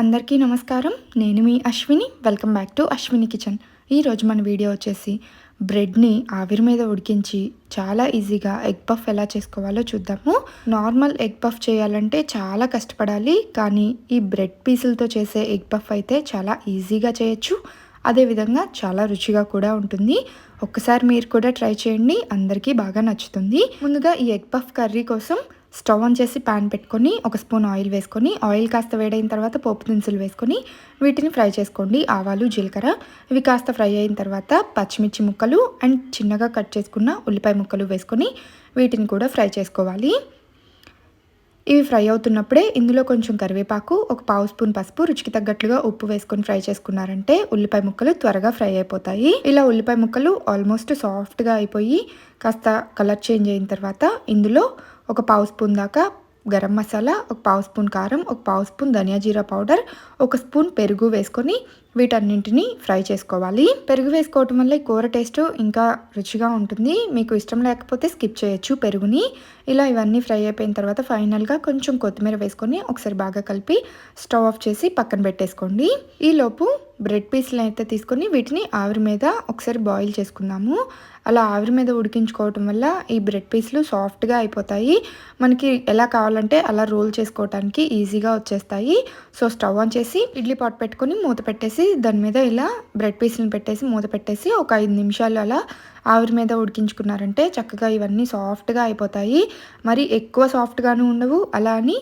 అందరికీ నమస్కారం. నేను మీ Ashwini. Welcome back to Ashwini kitchen. ఈరోజు మన వీడియో వచ్చేసి బ్రెడ్ని ఆవిరి మీద ఉడికించి చాలా ఈజీగా ఎగ్ పఫ్ ఎలా చేసుకోవాలో చూద్దాము. నార్మల్ ఎగ్ పఫ్ చేయాలంటే చాలా కష్టపడాలి కానీ ఈ బ్రెడ్ పీసులతో చేసే ఎగ్ పఫ్ అయితే చాలా ఈజీగా చేయొచ్చు. అదేవిధంగా చాలా రుచిగా కూడా ఉంటుంది. ఒక్కసారి మీరు కూడా ట్రై చేయండి. అందరికీ బాగా నచ్చుతుంది. ముందుగా ఈ ఎగ్ పఫ్ కర్రీ కోసం స్టవ్ ఆన్ చేసి ప్యాన్ పెట్టుకొని ఒక స్పూన్ ఆయిల్ వేసుకొని ఆయిల్ కాస్త వేడైన తర్వాత పోపు దినుసులు వేసుకొని వీటిని ఫ్రై చేసుకోండి. ఆవాలు జీలకర్ర ఇవి కాస్త ఫ్రై అయిన తర్వాత పచ్చిమిర్చి ముక్కలు అండ్ చిన్నగా కట్ చేసుకున్న ఉల్లిపాయ ముక్కలు వేసుకొని వీటిని కూడా ఫ్రై చేసుకోవాలి. ఇవి ఫ్రై అవుతున్నప్పుడే ఇందులో కొంచెం కరివేపాకు ఒక పావు స్పూన్ పసుపు రుచికి తగ్గట్లుగా ఉప్పు వేసుకొని ఫ్రై చేసుకున్నారంటే ఉల్లిపాయ ముక్కలు త్వరగా ఫ్రై అయిపోతాయి. ఇలా ఉల్లిపాయ ముక్కలు ఆల్మోస్ట్ సాఫ్ట్గా అయిపోయి కాస్త కలర్ చేంజ్ అయిన తర్వాత ఇందులో ఒక పావు స్పూన్ దాకా గరం మసాలా ఒక పావు స్పూన్ కారం ఒక పావు స్పూన్ ధనియా జీరా పౌడర్ ఒక స్పూన్ పెరుగు వేసుకొని వీటన్నింటిని ఫ్రై చేసుకోవాలి. పెరుగు వేసుకోవటం వల్ల ఈ కూర టేస్ట్ ఇంకా రుచిగా ఉంటుంది. మీకు ఇష్టం లేకపోతే స్కిప్ చేయొచ్చు పెరుగుని. ఇలా ఇవన్నీ ఫ్రై అయిపోయిన తర్వాత ఫైనల్గా కొంచెం కొత్తిమీర వేసుకొని ఒకసారి బాగా కలిపి స్టవ్ ఆఫ్ చేసి పక్కన పెట్టేసుకోండి. ఈలోపు బ్రెడ్ పీస్లు అయితే తీసుకొని వీటిని ఆవిరి మీద ఒకసారి బాయిల్ చేసుకుందాము. అలా ఆవిరి మీద ఉడికించుకోవటం వల్ల ఈ బ్రెడ్ పీస్లు సాఫ్ట్గా అయిపోతాయి. మనకి ఎలా కావాలంటే అలా రోల్ చేసుకోవటానికి ఈజీగా వచ్చేస్తాయి. సో స్టవ్ ఆన్ చేసి ఇడ్లీ పాట్ పెట్టుకొని మూత పెట్టేసి దాని మీద ఇలా బ్రెడ్ పీసులను పెట్టేసి మూత పెట్టేసి ఒక ఐదు నిమిషాలు అలా ఆవిరి మీద ఉడికించుకున్నారంటే చక్కగా ఇవన్నీ సాఫ్ట్గా అయిపోతాయి. మరి ఎక్కువ సాఫ్ట్గాను ఉండవు అలా అని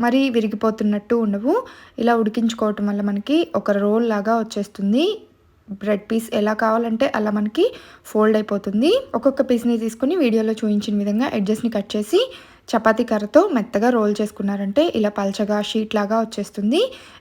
మరి విరిగిపోతున్నట్టు ఉండవు. ఇలా ఉడికించుకోవటం వల్ల మనకి ఒక రోల్ లాగా వచ్చేస్తుంది. బ్రెడ్ పీస్ ఎలా కావాలంటే అలా మనకి ఫోల్డ్ అయిపోతుంది. ఒక్కొక్క పీస్ని తీసుకుని వీడియోలో చూపించిన విధంగా ఎడ్జెస్ని కట్ చేసి చపాతీ కర్రతో మెత్తగా రోల్ చేసుకున్నారంటే ఇలా పల్చగా షీట్ లాగా వచ్చేస్తుంది.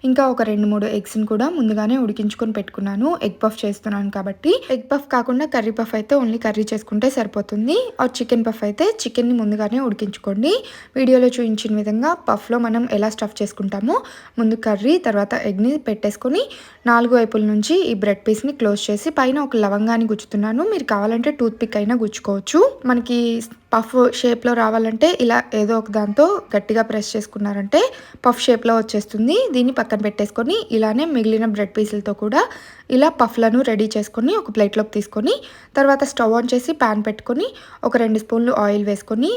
ఇంకా ఒక రెండు మూడు ఎగ్స్ని కూడా ముందుగానే ఉడికించుకొని పెట్టుకున్నాను. ఎగ్ పఫ్ చేస్తున్నాను కాబట్టి. ఎగ్ పఫ్ కాకుండా కర్రీ పఫ్ అయితే ఓన్లీ కర్రీ చేసుకుంటే సరిపోతుంది. ఆ చికెన్ పఫ్ అయితే చికెన్ని ముందుగానే ఉడికించుకోండి. వీడియోలో చూపించిన విధంగా పఫ్లో మనం ఎలా స్టఫ్ చేసుకుంటామో ముందు కర్రీ తర్వాత ఎగ్ని పెట్టేసుకొని నాలుగు వైపుల నుంచి ఈ బ్రెడ్ పీస్ని క్లోజ్ చేసి పైన ఒక లవంగాన్ని గుచ్చుతున్నాను. మీరు కావాలంటే టూత్ పిక్ అయినా గుచ్చుకోవచ్చు. మనకి పఫ్ షేప్లో రావాలంటే ఇలా ఏదో ఒక దాంతో గట్టిగా ప్రెస్ చేసుకున్నారంటే పఫ్ షేప్లో వచ్చేస్తుంది. దీన్ని పక్కన పెట్టేసుకొని ఇలానే మిగిలిన బ్రెడ్ పీసులతో కూడా ఇలా పఫ్లను రెడీ చేసుకొని ఒక ప్లేట్లోకి తీసుకొని తర్వాత స్టవ్ ఆన్ చేసి ప్యాన్ పెట్టుకొని ఒక రెండు స్పూన్లు ఆయిల్ వేసుకొని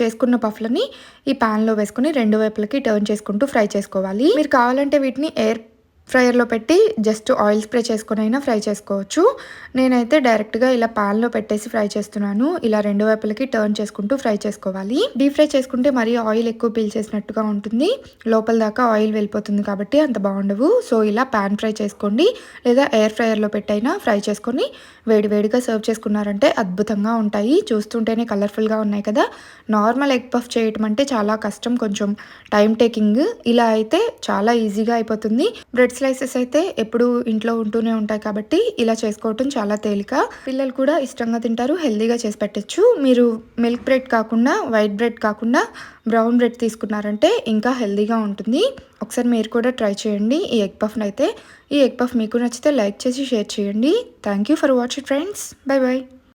చేసుకున్న పఫ్లని ఈ ప్యాన్లో వేసుకొని రెండు వైపులకి టర్న్ చేసుకుంటూ ఫ్రై చేసుకోవాలి. మీరు కావాలంటే వీటిని ఎయిర్ ఫ్రైయర్లో పెట్టి జస్ట్ ఆయిల్ స్ప్రే చేసుకొని అయినా ఫ్రై చేసుకోవచ్చు. నేనైతే డైరెక్ట్గా ఇలా ప్యాన్లో పెట్టేసి ఫ్రై చేస్తున్నాను. ఇలా రెండు వైపులకి టర్న్ చేసుకుంటూ ఫ్రై చేసుకోవాలి. డీప్ ఫ్రై చేసుకుంటే మరీ ఆయిల్ ఎక్కువ పీల్చేసినట్టుగా ఉంటుంది. లోపల దాకా ఆయిల్ వెళ్ళిపోతుంది కాబట్టి అంత బాగుండవు. సో ఇలా పాన్ ఫ్రై చేసుకోండి. లేదా ఎయిర్ ఫ్రైయర్లో పెట్టైనా ఫ్రై చేసుకొని వేడివేడిగా సర్వ్ చేసుకున్నారంటే అద్భుతంగా ఉంటాయి. చూస్తుంటేనే కలర్ఫుల్గా ఉన్నాయి కదా. నార్మల్ ఎగ్ పఫ్ చేయటం అంటే చాలా కష్టం. కొంచెం టైం టేకింగ్. ఇలా అయితే చాలా ఈజీగా అయిపోతుంది. బ్రెడ్ స్లైసెస్ అయితే ఎప్పుడు ఇంట్లో ఉంటూనే ఉంటాయి కాబట్టి ఇలా చేసుకోవటం చాలా తేలిక. పిల్లలు కూడా ఇష్టంగా తింటారు హెల్దీగా చేసి పెట్టచ్చు. మీరు మిల్క్ బ్రెడ్ కాకుండా వైట్ బ్రెడ్ కాకుండా బ్రౌన్ బ్రెడ్ తీసుకున్నారంటే ఇంకా హెల్దీగా ఉంటుంది. ఒకసారి మీరు కూడా ట్రై చేయండి. ఈ ఎగ్ పఫ్ని అయితే ఈ ఎగ్ పఫ్ మీకు నచ్చితే లైక్ చేసి షేర్ చేయండి. Thank you for watching friends. Bye bye